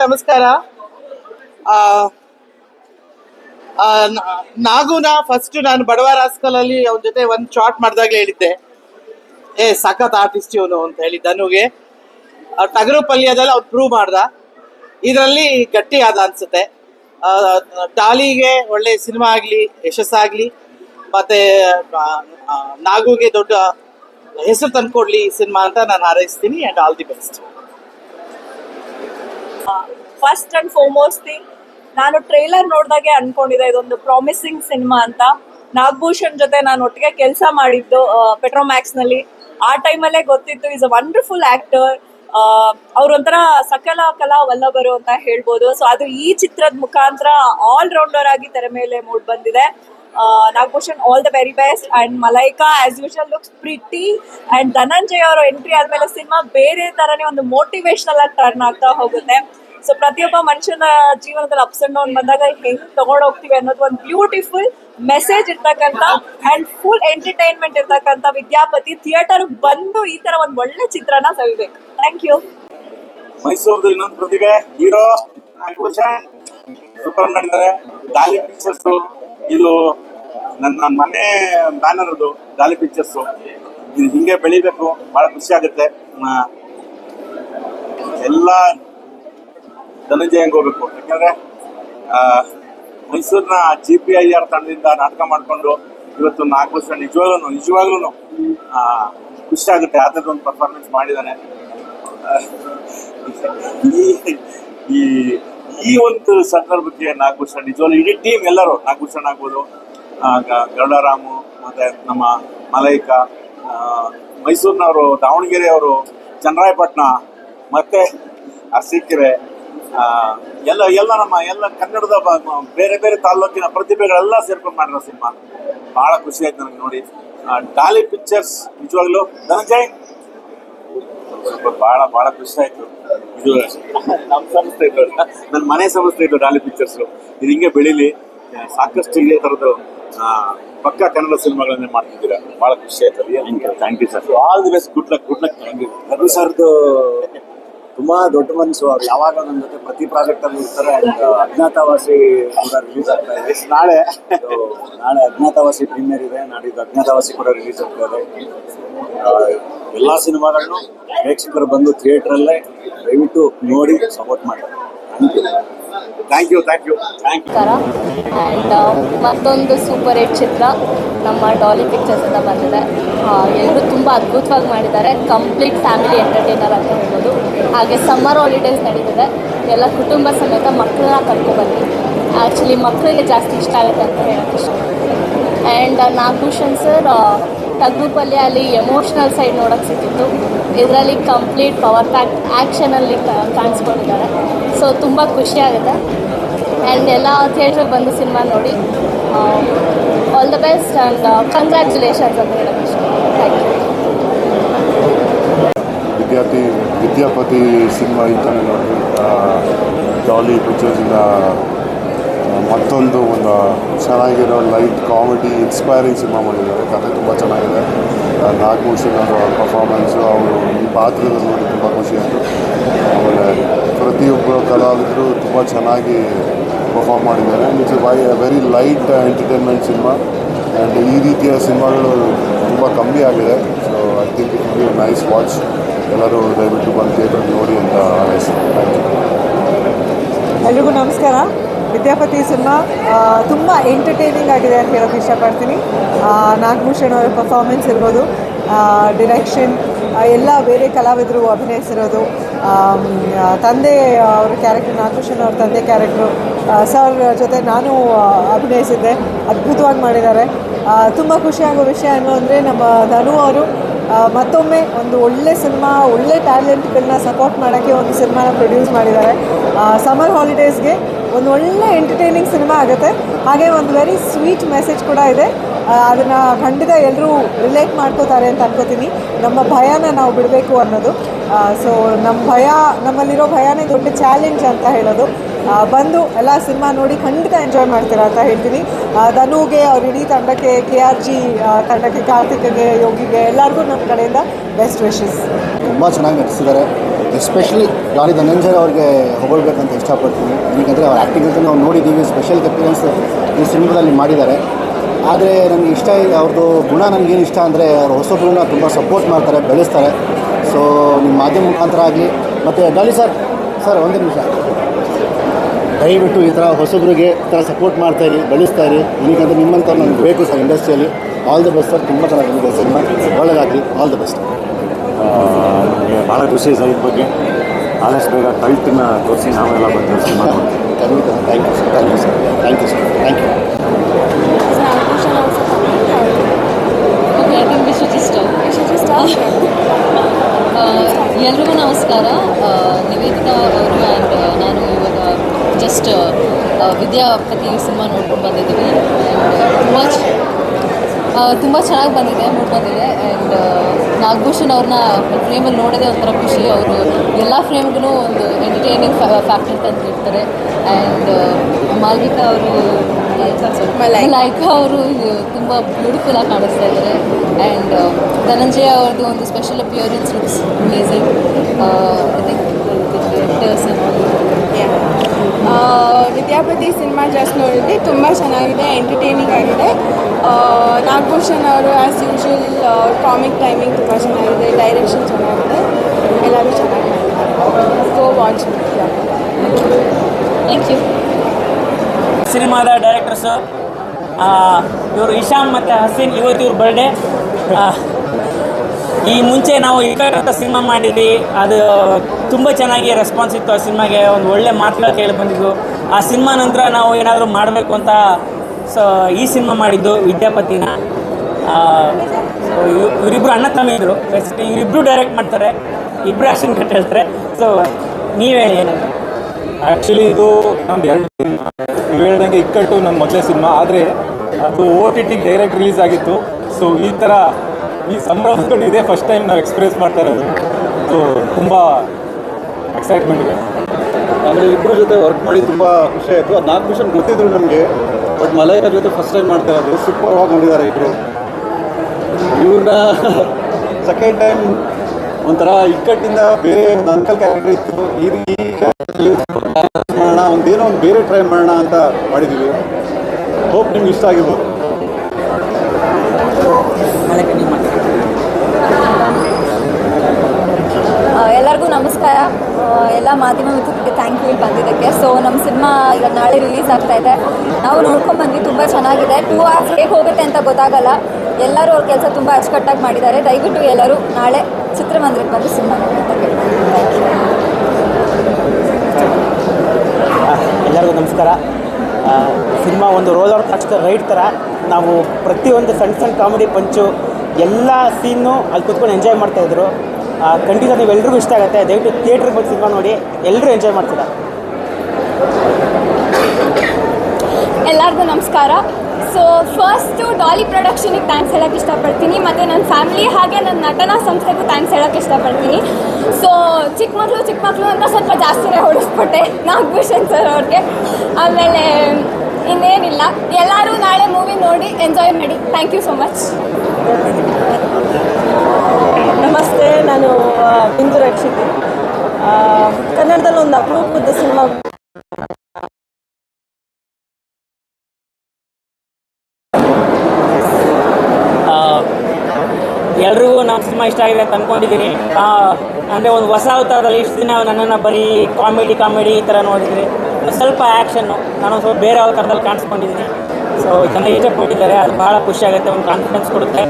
ನಮಸ್ಕಾರ. ನಾಗುನ ಫಸ್ಟ್ ನಾನು ಬಡವ ರಾಸ್ಕಲಲ್ಲಿ ಅವನ ಜೊತೆ ಒಂದು ಶಾರ್ಟ್ ಮಾಡಿದಾಗ ಹೇಳಿದ್ದೆ. ಏ ಸಖತ್ ಆರ್ಟಿಸ್ಟ್ ಇವನು ಅಂತ ಹೇಳಿ ಧನುಗೆ. ಟಗರು ಪಲ್ಯದಲ್ಲಿ ಅವ್ನು ಪ್ರೂವ್ ಮಾಡ್ದ. ಇದರಲ್ಲಿ ಗಟ್ಟಿ ಆದ ಅನ್ಸುತ್ತೆ. ಆ, ಡಾಲಿಗೆ ಒಳ್ಳೆ ಸಿನಿಮಾ ಆಗಲಿ ಯಶಸ್ಸಾಗಲಿ ಮತ್ತೆ ನಾಗುಗೆ ದೊಡ್ಡ ಹೆಸರು ತಂದ್ಕೊಡ್ಲಿ ಸಿನಿಮಾ ಅಂತ ನಾನು ಹಾರೈಸ್ತೀನಿ and all the best first and foremost thing ನಾನು ಟ್ರೈಲರ್ ನೋಡಿದಾಗೆ ಅನ್ಕೊಂಡಿದ್ದೆ, ಇದೊಂದು ಪ್ರಾಮಿಸಿಂಗ್ ಸಿನಿಮಾ ಅಂತ. ನಾಗಭೂಷಣ್ ಜೊತೆ ನಾನು ಒಟ್ಟಿಗೆ ಕೆಲಸ ಮಾಡಿದ್ದು ಪೆಟ್ರೋಮ್ಯಾಕ್ಸ್ನಲ್ಲಿ ಆ ಟೈಮಲ್ಲೇ ಗೊತ್ತಿತ್ತು ಇಸ್ ಅ ವಂಡರ್ಫುಲ್ ಆಕ್ಟರ್ ಅವ್ರೊಂಥರ ಸಕಲ ಕಲಾ ವಲ್ಲಭರು ಅಂತ ಹೇಳ್ಬೋದು. ಸೊ ಅದು ಈ ಚಿತ್ರದ ಮುಖಾಂತರ ಆಲ್ ರೌಂಡರ್ ಆಗಿ ತೆರೆ ಮೇಲೆ ಮೂಡ್ ಬಂದಿದೆ. Nagabhushan all the very best and Malaika as usual looks pretty and Dhananjay ಅವರ ಎಂಟ್ರಿ ಆದ್ಮೇಲೆ ಸಿನಿಮಾ ಬೇರೆ ತರನೇ ಒಂದು ಮೋಟಿವೇಶನಲ್ ಆಗಿ ಟರ್ನ್ ಆಗ್ತಾ ಹೋಗುತ್ತೆ. ಸೊ ಪ್ರತಿಯೊಬ್ಬ ಮನುಷ್ಯನ ಜೀವನದಲ್ಲಿ ಅಪ್ಸ್ ಅಂಡ್ ಡೌನ್ ಬಂದಾಗ ಹೆಂಗ್ ತಗೊಂಡು ಹೋಗ್ತೀವಿ ಅನ್ನೋದು ಒಂದು ಬ್ಯೂಟಿಫುಲ್ ಮೆಸೇಜ್ ಇರ್ತಕ್ಕಂಥ ಅಂಡ್ ಫುಲ್ ಎಂಟರ್ಟೈನ್ಮೆಂಟ್ ಇರ್ತಕ್ಕಂಥ ವಿದ್ಯಾಪತಿ ಥಿಯೇಟರ್ ಬಂದು ಈ ತರ ಒಂದು ಒಳ್ಳೆ ಚಿತ್ರನ ಸವಿಬೇಕು. ಥ್ಯಾಂಕ್ ಯು ಮೈಸೂರ್ದು ಇನ್ನೊಂದು ಪ್ರತಿಭೆ ಹೀರೋ ಸೂಪರ್ ಮಾಡಿದ್ದಾರೆ. ಗಾಲಿ ಪಿಕ್ಚರ್ಸ್ ಇದು ನನ್ನ ಮನೆ ಬ್ಯಾನರ್ ಅದು ಗಾಲಿ ಪಿಕ್ಚರ್ಸ್ ಇದು ಹಿಂಗೆ ಬೆಳಿಬೇಕು ಬಹಳ ಖುಷಿ ಆಗುತ್ತೆ. ಮ, ಎಲ್ಲ ಧನಂಜಯಂಗೆ ಹೋಗ್ಬೇಕು? ಯಾಕಂದ್ರೆ ಮೈಸೂರಿನ ಜಿ ಪಿ ಐ ಆರ್ ತಂಡದಿಂದ ನಾಟಕ ಮಾಡಿಕೊಂಡು ಇವತ್ತು ನಾಗಭೂಷಣ್ ನಿಜವಾಗ್ಲೂ ನಿಜವಾಗ್ಲೂ ಖುಷಿ ಆಗುತ್ತೆ. ಆ ಥರದ ಒಂದು ಪರ್ಫಾರ್ಮೆನ್ಸ್ ಮಾಡಿದ್ದಾನೆ ಈ ಈ ಒಂದು ಸಂದರ್ಭಕ್ಕೆ ನಾಲ್ಕು ವರ್ಷ ನಿಜವಾಗ್ಲೂ ಇಡೀ ಟೀಮ್ ಎಲ್ಲರೂ ನಾಗಭೂಷಣ್ ಆಗ್ಬೋದು. ಗರುಡಾರಾಮು ಮತ್ತೆ ನಮ್ಮ ಮಲೈಕಾ ಮೈಸೂರಿನವರು ದಾವಣಗೆರೆ ಅವರು ಚನ್ನರಾಯಪಟ್ಟಣ, ಮತ್ತೆ ಅರಸೀಕೆರೆ ಎಲ್ಲ ಎಲ್ಲ ನಮ್ಮ ಎಲ್ಲ ಕನ್ನಡದ ಬೇರೆ ಬೇರೆ ತಾಲ್ಲೂಕಿನ ಪ್ರತಿಭೆಗಳೆಲ್ಲ ಸೇರ್ಕೊಂಡು ಮಾಡಿರೋ ಸಿನಿಮಾ. ಬಹಳ ಖುಷಿ ಆಯ್ತು ನನಗೆ ನೋಡಿ. ಡಾಲಿ ಪಿಕ್ಚರ್ಸ್ ನಿಜವಾಗ್ಲೂ ಧನಂಜಯ್! ಬಹಳ ಬಹಳ ಖುಷಿ ಆಯ್ತು. ಇದು ನಮ್ಮ ಸಂಸ್ಥೆ ಇದು. ನನ್ನ ಮನೆ ಸಂಸ್ಥೆ ಇದು ಡಾಲಿ ಪಿಕ್ಚರ್ಸ್ ಇದು ಹಿಂಗೆ ಬೆಳೀಲಿ. ಸಾಕಷ್ಟು ಇದೇ ಥರದ್ದು ಪಕ್ಕ ಕನ್ನಡ ಸಿನಿಮಾಗಳನ್ನೇ ಮಾಡ್ತಿದ್ದೀರಾ. ಬಹಳ ಖುಷಿ ಆಯ್ತು. Thank you sir all the best good luck good luck thank you Ravi ಸರ್ದು ತುಂಬಾ ದೊಡ್ಡ ಮನಸ್ಸು. ಅವ್ರು ಯಾವಾಗ ನನ್ನ ಜೊತೆ ಪ್ರತಿ ಪ್ರಾಜೆಕ್ಟ್ ಅಲ್ಲಿ ಇರ್ತಾರೆ ಅಜ್ಞಾತವಾಸಿ ಕೂಡ ರಿಲೀಸ್ ಆಗ್ತಾ ಇದೆ. ನಾಳೆ. ನಾಳೆ ಅಜ್ಞಾತವಾಸಿ ಪ್ರೀಮಿಯರ್ ಇದೆ. ನಾಡಿದ್ದು ಅಜ್ಞಾತವಾಸಿ ಕೂಡ ರಿಲೀಸ್ ಆಗ್ತಾ ಇದೆ. ಎಲ್ಲಾ ಸಿನಿಮಾಗಳನ್ನು ಪ್ರೇಕ್ಷಕರು ಬಂದು ಥಿಯೇಟರ್ ಅಲ್ಲೇ ದಯವಿಟ್ಟು ನೋಡಿ ಸಪೋರ್ಟ್ ಮಾಡಿ. Thank you thank you thank you and ಮತ್ತೊಂದು ಸೂಪರ್ ಹಿಟ್ ಚಿತ್ರ ನಮ್ಮ ಡಾಲಿ ಅಂತ ಬಂದಿದೆ. ಎಲ್ಲರೂ ತುಂಬ ಅದ್ಭುತವಾಗಿ ಮಾಡಿದ್ದಾರೆ. ಕಂಪ್ಲೀಟ್ ಫ್ಯಾಮಿಲಿ ಎಂಟರ್ಟೈನರ್ ಅಂತ ಹೇಳ್ಬೋದು. ಹಾಗೆ ಸಮ್ಮರ್ ಹಾಲಿಡೇಸ್ ನಡೀತಿದೆ. ಎಲ್ಲ ಕುಟುಂಬ ಸಮೇತ ಮಕ್ಕಳನ್ನ ಕರ್ಕೊಬನ್ನಿ. ಆ್ಯಕ್ಚುಲಿ ಮಕ್ಕಳಿಗೆ ಜಾಸ್ತಿ ಇಷ್ಟ ಆಗುತ್ತೆ ಅಂತ ಹೇಳೋಕ್ಕೆ ಇಷ್ಟ ಆ್ಯಂಡ್ ನಾಗಭೂಷಣ್ ಸರ್ ಪಲ್ಯ ಅಲ್ಲಿ ಎಮೋಷ್ನಲ್ ಸೈಡ್ ನೋಡೋಕ್ಕೆ ಸಿಕ್ಕಿತ್ತು ಇದರಲ್ಲಿ ಕಂಪ್ಲೀಟ್ ಪವರ್ ಪ್ಯಾಕ್ ಆ್ಯಕ್ಷನಲ್ಲಿ ಕಾಣಿಸ್ಕೊಂಡಿದ್ದಾರೆ. ಸೊ ತುಂಬ ಖುಷಿ ಆಗುತ್ತೆ. ಆ್ಯಂಡ್ ಎಲ್ಲ ಥಿಯೇಟರ್ ಬಂದು ಸಿನಿಮಾ ನೋಡಿ all the best and congratulations ಅಂತ ಹೇಳೋಕ್ಕೆ ಯು ವಿದ್ಯಾರ್ಥಿ, ವಿದ್ಯಾಪತಿ ಸಿನಿಮಾ ಇದ್ದಾನೆ ಡಾಲಿ ಪಿಕ್ಚರ್ಸಿಂದ ಮತ್ತೊಂದು ಒಂದು ಚೆನ್ನಾಗಿರೋ ಲೈಟ್ ಕಾಮಿಡಿ ಇನ್ಸ್ಪೈರಿಂಗ್ ಸಿನಿಮಾ ಮಾಡಿದ್ದಾರೆ. ಕಥೆ ತುಂಬ ಚೆನ್ನಾಗಿದೆ. ನಾಗಭೂಷಣ್ ಅವರ ಪರ್ಫಾರ್ಮೆನ್ಸು ಅವರು ಈ ಪಾತ್ರದಲ್ಲಿ ನೋಡಿ ತುಂಬ ಖುಷಿ ಆಯಿತು. ಆಮೇಲೆ ಪ್ರತಿಯೊಬ್ಬರು ಕಲಾವಿದರು ತುಂಬ ಚೆನ್ನಾಗಿ ಪರ್ಫಾರ್ಮ್ ಮಾಡಿದ್ದಾರೆ. It's Y very light entertainment cinema. And ಈ ರೀತಿಯ ಸಿನಿಮಾಗಳು ತುಂಬ ಕಮ್ಮಿ ಆಗಿದೆ. So I think it be nice watch ಎಲ್ಲರೂ ದಯವಿಟ್ಟು ಬಂದು ಥಿಯೇಟರ್ ನೋಡಿ ಅಂತ ಥ್ಯಾಂಕ್ ಎಲ್ರಿಗೂ ನಮಸ್ಕಾರ. ವಿದ್ಯಾಪತಿ ಸಿನಿಮಾ ತುಂಬ ಎಂಟರ್ಟೈನಿಂಗ್ ಆಗಿದೆ ಅಂತ ಹೇಳೋಕ್ಕೆ ಇಷ್ಟಪಡ್ತೀನಿ. ನಾಗಭೂಷಣ್ ಅವರ ಪರ್ಫಾರ್ಮೆನ್ಸ್ ಇರ್ಬೋದು ಡಿರೆಕ್ಷನ್ ಎಲ್ಲ ಬೇರೆ ಕಲಾವಿದರು ಅಭಿನಯಿಸಿರೋದು. ತಂದೆ ಅವ್ರ ಕ್ಯಾರೆಕ್ಟರ್ ನಾಗಭೂಷಣ್ ಅವ್ರ ತಂದೆ ಕ್ಯಾರೆಕ್ಟ್ರು ಸರ್ ಜೊತೆ ನಾನು ಅಭಿನಯಿಸಿದ್ದೆ. ಅದ್ಭುತವಾಗಿ ಮಾಡಿದ್ದಾರೆ. ತುಂಬ ಖುಷಿಯಾಗೋ ವಿಷಯ ಏನು ಅಂದರೆ ನಮ್ಮ ಧನು ಅವರು ಮತ್ತೊಮ್ಮೆ ಒಂದು ಒಳ್ಳೆ ಸಿನಿಮಾ ಒಳ್ಳೆ ಟ್ಯಾಲೆಂಟ್ಗಳನ್ನ ಸಪೋರ್ಟ್ ಮಾಡೋಕ್ಕೆ ಒಂದು ಸಿನಿಮಾನ ಪ್ರೊಡ್ಯೂಸ್ ಮಾಡಿದ್ದಾರೆ. ಸಮ್ಮರ್ ಹಾಲಿಡೇಸ್ಗೆ ಒಂದು ಒಳ್ಳೆ ಎಂಟರ್ಟೈನಿಂಗ್ ಸಿನಿಮಾ ಆಗುತ್ತೆ. ಹಾಗೆ ಒಂದು ವೆರಿ ಸ್ವೀಟ್ ಮೆಸೇಜ್ ಕೂಡ ಇದೆ. ಅದನ್ನು ಖಂಡಿತ ಎಲ್ಲರೂ ರಿಲೇಟ್ ಮಾಡ್ಕೋತಾರೆ ಅಂತ ಅನ್ಕೋತೀನಿ. ನಮ್ಮ ಭಯನ ನಾವು ಬಿಡಬೇಕು ಅನ್ನೋದು. ಸೊ ನಮ್ಮ ಭಯ, ನಮ್ಮಲ್ಲಿರೋ ಭಯನೇ ದೊಡ್ಡ ಚಾಲೆಂಜ್ ಅಂತ ಹೇಳೋದು. ಬಂದು ಎಲ್ಲ ಸಿನಿಮಾ ನೋಡಿ ಖಂಡಿತ ಎಂಜಾಯ್ ಮಾಡ್ತೀರಾ ಅಂತ ಹೇಳ್ತೀನಿ. ಧನುಗೆ, ಅವ್ರ ಇಡೀ ತಂಡಕ್ಕೆ, ಕೆ ಆರ್ ಜಿ ತಂಡಕ್ಕೆ, ಕಾರ್ತಿಕ್ಗೆ, ಯೋಗಿಗೆ, ಎಲ್ಲರಿಗೂ ನಮ್ಮ ಕಡೆಯಿಂದ ಬೆಸ್ಟ್ ವಿಶಸ್ ತುಂಬ ಚೆನ್ನಾಗಿ ನಟಿಸಿದ್ದಾರೆ. ಎಸ್ಪೆಷಲಿ ಲಾಲಿ ಧನಂಜಯ್ ಅವ್ರಿಗೆ ಹೊಗಳ್ಬೇಕಂತ ಇಷ್ಟಪಡ್ತೀನಿ. ಯಾಕಂದರೆ ಅವ್ರ ಆ್ಯಕ್ಟಿಂಗ್ ಅಂತ ನಾವು ನೋಡಿದ್ದೀವಿ ಸ್ಪೆಷಲ್ ಅಪಿಯರೆನ್ಸ್ ಈ ಸಿನಿಮಾದಲ್ಲಿ ಮಾಡಿದ್ದಾರೆ. ಆದರೆ ನನಗೆ ಇಷ್ಟ ಅವ್ರದ್ದು ಗುಣ ನನಗೇನು ಇಷ್ಟ ಅಂದರೆ ಅವ್ರ ಹೊಸಬ್ರನ್ನ ತುಂಬ ಸಪೋರ್ಟ್ ಮಾಡ್ತಾರೆ, ಬೆಳೆಸ್ತಾರೆ. ಸೊ ನಿಮ್ಮ ಮಾಧ್ಯಮ ಮುಖಾಂತರ ಆಗಲಿ, ಮತ್ತು ಡಾಲಿ ಸರ್ ಸರ್ ಒಂದು ನಿಮಿಷ. ದಯವಿಟ್ಟು ಈ ಥರ ಹೊಸಬ್ರಿಗೆ ಈ ಥರ ಸಪೋರ್ಟ್ ಮಾಡ್ತಾ ಇರಿ, ಬೆಳೆಸ್ತಾ ಇರಿ. ಏನಕ್ಕಂದ್ರೆ ನಿಮ್ಮಂಥವ್ರು ನನಗೆ ಬೇಕು ಸರ್ ಇಂಡಸ್ಟ್ರಿಯಲ್ಲಿ ಆಲ್ ದ ಬೆಸ್ಟ್ ಸರ್, ತುಂಬ ಚೆನ್ನಾಗಿ ಬಂದಿದೆ ಸಿನಿಮಾ ಒಳ್ಳೆಯದಾಗಲಿ ಆಲ್ ದ ಬೆಸ್ಟ್ ಭಾಳ ಖುಷಿ ಸರ್ ಇದ್ರ ಬಗ್ಗೆ. ಆದಷ್ಟು ಬೇಗ ಕಲ್ತನ್ನ ತೋರಿಸಿ ನಾವೆಲ್ಲ ಬಂದು ಖಂಡಿತ thank you sir thank you sir thank you sir thank you ಎಲ್ರಿಗೂ ನಮಸ್ಕಾರ. ಆ, ನಿವೇದಿತಾ ಅವರು ಆ್ಯಂಡ್ ನಾನು ಇವಾಗ ಜಸ್ಟ್ ವಿದ್ಯಾಪತಿ ಸಿನಿಮಾ ನೋಡ್ಕೊಂಡು ಬಂದಿದ್ದೀವಿ. ಆ್ಯಂಡ್ ತುಂಬ ತುಂಬ ಚೆನ್ನಾಗಿ ಬಂದಿದೆ ಮೂಡ್ ಬಂದಿದೆ. ಆ್ಯಂಡ್ ನಾಗಭೂಷಣ್ ಅವ್ರನ್ನ ಫ್ರೇಮಲ್ಲಿ ನೋಡೋದೇ ಒಂಥರ ಖುಷಿ. ಅವರು ಎಲ್ಲ ಫ್ರೇಮ್ಗೂ ಒಂದು ಎಂಟರ್ಟೈನಿಂಗ್ ಫ್ಯಾಕ್ಟರ್ ತಂದು ಇರ್ತಾರೆ ಆ್ಯಂಡ್ ಮಾಲ್ವಿಕಾ ಅವರು ಲೈಕ್ ಅವರು ತುಂಬ ಬ್ಯೂಟಿಫುಲ್ ಆಗಿ ಕಾಣಿಸ್ತಾ ಇದ್ದಾರೆ ಆ್ಯಂಡ್ ಧನಂಜಯ ಅವ್ರದ್ದು ಒಂದು special appearance looks amazing I think directors Vidyapati cinema ಜಾಸ್ತಿ ನೋಡಿದ್ವಿ. ತುಂಬ ಚೆನ್ನಾಗಿದೆ ಎಂಟರ್ಟೈನಿಂಗ್ ಆಗಿದೆ. ಆ, ನಾಗಭೂಷಣ್ ಅವರು ಆ್ಯಸ್ ಯೂಶುವಲ್ ಕಾಮಿಕ್ ಟೈಮಿಂಗ್ ತುಂಬ ಚೆನ್ನಾಗಿದೆ ಡೈರೆಕ್ಷನ್ ಚೆನ್ನಾಗಿದೆ. ಎಲ್ಲರೂ ಚೆನ್ನಾಗಿದೆ ಗೋ ವಾಚ್ ಥ್ಯಾಂಕ್ ಯು ಸಿನಿಮಾದ ಡೈರೆಕ್ಟರ್ಸು ಇವರು ಇಶಾನ್ ಮತ್ತು ಹಸೀನ್ ಇವತ್ತು ಇವ್ರ ಬರ್ಡೇ ಈ ಮುಂಚೆ ನಾವು ಅಂತ ಸಿನಿಮಾ ಮಾಡಿದ್ವಿ. ಅದು ತುಂಬ ಚೆನ್ನಾಗಿ ರೆಸ್ಪಾನ್ಸ್ ಇತ್ತು ಆ ಸಿನಿಮಾಗೆ. ಒಂದು ಒಳ್ಳೆ ಮಾತುಗಳು ಕೇಳಿ ಬಂದಿದ್ವು ಆ ಸಿನಿಮಾ ನಂತರ ನಾವು ಏನಾದರೂ ಮಾಡಬೇಕು ಅಂತ, ಸೊ, ಈ ಸಿನಿಮಾ ಮಾಡಿದ್ದು ವಿದ್ಯಾಪತಿನ. ಇವರಿಬ್ರು ಅಣ್ಣ ತಮ್ಮ ಇದ್ರು ಬೇಸಿಕಲಿ ಇವರಿಬ್ರು ಡೈರೆಕ್ಟ್ ಮಾಡ್ತಾರೆ. ಇಬ್ಬರು ಆಕ್ಷನ್ ಕಟ್ ಹೇಳ್ತಾರೆ. ಸೊ ನೀವೇ ಏನಂತ ಆ್ಯಕ್ಚುಲಿ ಇದು ನಮ್ದು ಎರಡು ನೀವು ಹೇಳ್ದಂಗೆ ಇಕ್ಕಟ್ಟು ನಮ್ಮ ಮೊದಲೇ ಸಿನಿಮಾ. ಆದರೆ ಅದು O T T direct release ಆಗಿತ್ತು. ಸೊ ಈ ಥರ ಈ ಸಂಭ್ರಮಗಳು ಇದೇ ಫಸ್ಟ್ ಟೈಮ್ ನಾವು ಎಕ್ಸ್ಪೀರಿಯನ್ಸ್ ಮಾಡ್ತಾ ಇರೋದು. ಸೊ ತುಂಬ ಎಕ್ಸೈಟ್ಮೆಂಟ್ ಇದೆ. ಆಮೇಲೆ ಇಬ್ಬರ ಜೊತೆ ವರ್ಕ್ ಮಾಡಿ ತುಂಬ ಖುಷಿ ಆಯಿತು. ಅದು ನಾಲ್ಕು ಮಿಷನ್ ಗೊತ್ತಿದ್ರು ನಮಗೆ ಬಟ್ ಮಲಯರ ಜೊತೆ ಫಸ್ಟ್ ಟೈಮ್ ಮಾಡ್ತಾ ಇರೋದು. ಸೂಪರ್ ಆಗಿ ಮಾಡಿದ್ದಾರೆ ಇಬ್ಬರು ಇವ್ರನ್ನ ಸೆಕೆಂಡ್ ಟೈಮ್ ಒಂಥರ ಇಕ್ಕಟ್ಟಿಂದ ಬೇರೆ ಒಂದು ಅಂಕಲ್ ಕ್ಯಾರೆಕ್ಟರ್ ಇತ್ತು. ಈ ಈ ಮಾಡೋಣ ಒಂದೇನೋ ಒಂದು ಬೇರೆ ಟ್ರೈ ಮಾಡೋಣ ಅಂತ ಮಾಡಿದ್ವಿ. ಹೋಪ್ ನಿಮ್ಗೆ ಇಷ್ಟ ಆಗಿರ್ಬೋದು. ಎಲ್ಲರಿಗೂ ನಮಸ್ಕಾರ. ಎಲ್ಲ ಮಾಧ್ಯಮ ಮಿತ್ರರಿಗೆ ಥ್ಯಾಂಕ್ ಯು ಇಲ್ಲಿ ಬಂದಿದ್ದಕ್ಕೆ. ಸೊ ನಮ್ಮ ಸಿನಿಮಾ ಈಗ ನಾಳೆ ರಿಲೀಸ್ ಆಗ್ತಾ ಇದೆ. ನಾವು ನೋಡ್ಕೊಂಡು ಬಂದ್ವಿ, ತುಂಬ ಚೆನ್ನಾಗಿದೆ. ಟೂ ಅವರ್ಸ್ ಹೇಗೆ ಹೋಗುತ್ತೆ ಅಂತ ಗೊತ್ತಾಗಲ್ಲ. ಎಲ್ಲರೂ ಅವ್ರ ಕೆಲಸ ತುಂಬ ಅಚ್ಚುಕಟ್ಟಾಗಿ ಮಾಡಿದ್ದಾರೆ. ದಯವಿಟ್ಟು ಎಲ್ಲರೂ ನಾಳೆ ಚಿತ್ರಮಂದಿರಕ್ಕೆ ಬಂದು ಸಿನಿಮಾ ಅಂತ ಕೇಳ್ತೀನಿ ಎಲ್ಲರಿಗೂ ನಮಸ್ಕಾರ. ಸಿನಿಮಾ ಒಂದು ರೋಲ್ ರೋಲರ್ ಕಾಸ್ಟರ್ ರೈಡ್ ಥರ ನಾವು ಪ್ರತಿಯೊಂದು ಸಣ್ಣ ಸಣ್ಣ ಕಾಮಿಡಿ ಪಂಚು ಎಲ್ಲ ಸೀನು ಅಲ್ಲಿ ಕುತ್ಕೊಂಡು ಎಂಜಾಯ್ ಮಾಡ್ತಾಯಿದ್ರು ಖಂಡಿತ ನೀವು ಎಲ್ರಿಗೂ ಇಷ್ಟ ಆಗುತ್ತೆ. ದಯವಿಟ್ಟು ಥಿಯೇಟ್ರಿಗೆ ಬಂದು ಸಿನಿಮಾ ನೋಡಿ ಎಲ್ಲರೂ ಎಂಜಾಯ್ ಮಾಡ್ತೀರಾ? ಎಲ್ಲರಿಗೂ ನಮಸ್ಕಾರ. ಸೊ ಫಸ್ಟು ಡಾಲಿ ಪ್ರೊಡಕ್ಷನಿಗೆ ಥ್ಯಾಂಕ್ಸ್ ಹೇಳೋಕ್ಕೆ ಇಷ್ಟಪಡ್ತೀನಿ. ಮತ್ತು ನನ್ನ ಫ್ಯಾಮಿಲಿ ಹಾಗೆ ನನ್ನ ನಟನಾ ಸಂಸ್ಥೆಗೂ ಥ್ಯಾಂಕ್ಸ್ ಹೇಳೋಕ್ಕೆ ಇಷ್ಟಪಡ್ತೀನಿ. ಸೊ ಚಿಕ್ಕ ಮಕ್ಕಳು ಚಿಕ್ಕ ಮಕ್ಕಳು ಅಂತ ಸ್ವಲ್ಪ ಜಾಸ್ತಿನೇ ಹೊಡಿಸ್ಬಿಟ್ಟೆ ನಾಗಭೂಷಣ್ ಸರ್ ಅವ್ರಿಗೆ. ಆಮೇಲೆ, ಇನ್ನೇನಿಲ್ಲ. ಎಲ್ಲರೂ ನಾಳೆ ಮೂವಿ ನೋಡಿ ಎಂಜಾಯ್ ಮಾಡಿ. ಥ್ಯಾಂಕ್ ಯು ಸೊ ಮಚ್ ನಮಸ್ತೆ, ನಾನು ಇಂದು ರಕ್ಷಿತಿ. ಕನ್ನಡದಲ್ಲಿ ಒಂದು ಅಪರೂಪದ ಸಿನಿಮಾ ಎಲ್ರಿಗೂ ನಮ್ಮ ಸಿನಿಮಾ ಇಷ್ಟ ಆಗಿದೆ ಅಂತ ಅಂದ್ಕೊಂಡಿದ್ದೀನಿ ಅಂದರೆ ಒಂದು ಹೊಸ ಅವತಾರದಲ್ಲಿ ಇಷ್ಟು ದಿನ ನನ್ನನ್ನು ಬರೀ ಕಾಮಿಡಿ ಕಾಮಿಡಿ ಈ ಥರ ನೋಡಿದ್ದೀನಿ ಸ್ವಲ್ಪ ಆ್ಯಕ್ಷನ್ನು ನಾನು ಸ್ವಲ್ಪ ಬೇರೆ ಅವತಾರದಲ್ಲಿ ಕಾಣಿಸ್ಕೊಂಡಿದ್ದೀನಿ. ಸೊ ಜನ ಇಷ್ಟಪಟ್ಟಿದ್ದಾರೆ ಅದು ಭಾಳ ಖುಷಿ ಆಗುತ್ತೆ, ಒಂದು ಕಾನ್ಫಿಡೆನ್ಸ್ ಕೊಡುತ್ತೆ.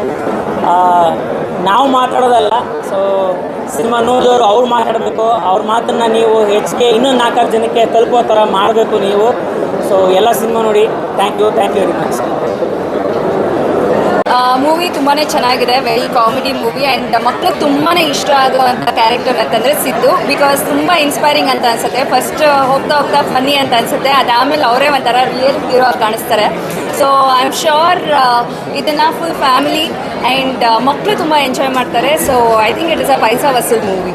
ನಾವು ಮಾತಾಡೋದಲ್ಲ ಸೊ ಸಿನಿಮಾ ನೋಡಿದವರು ಅವ್ರು ಮಾತಾಡಬೇಕು, ಅವ್ರ ಮಾತನ್ನು ನೀವು ಹೆಚ್ಚಿಗೆ ಇನ್ನೂ ನಾಲ್ಕಾರು ಜನಕ್ಕೆ ತಲುಪೋ ಥರ ಮಾಡಬೇಕು ನೀವು. ಸೊ ಎಲ್ಲ ಸಿನಿಮಾ ನೋಡಿ thank you thank you very much movie ತುಂಬಾ ಚೆನ್ನಾಗಿದೆ ವೆರಿ ಕಾಮಿಡಿ ಮೂವಿ ಆ್ಯಂಡ್ ಮಕ್ಕಳು ತುಂಬಾ ಇಷ್ಟ ಆಗುವಂಥ ಕ್ಯಾರೆಕ್ಟರ್ ಅಂತಂದರೆ ಸಿದ್ದು. ಬಿಕಾಸ್ ತುಂಬ ಇನ್ಸ್ಪೈರಿಂಗ್ ಅಂತ ಅನ್ಸುತ್ತೆ. ಫಸ್ಟ್ ಹೋಗ್ತಾ ಹೋಗ್ತಾ ಫನ್ನಿ ಅಂತ ಅನ್ಸುತ್ತೆ. ಅದಾದಮೇಲೆ ಅವರೇ ಒಂಥರ ರಿಯಲ್ ಹೀರೋ ಕಾಣಿಸ್ತಾರೆ. ಸೊ ಐ ಆಮ್ ಶೋರ್ ಇದನ್ನು ಫುಲ್ ಫ್ಯಾಮಿಲಿ ಆ್ಯಂಡ್ ಮಕ್ಕಳು ತುಂಬ ಎಂಜಾಯ್ ಮಾಡ್ತಾರೆ. So I think it is a paisa vasool movie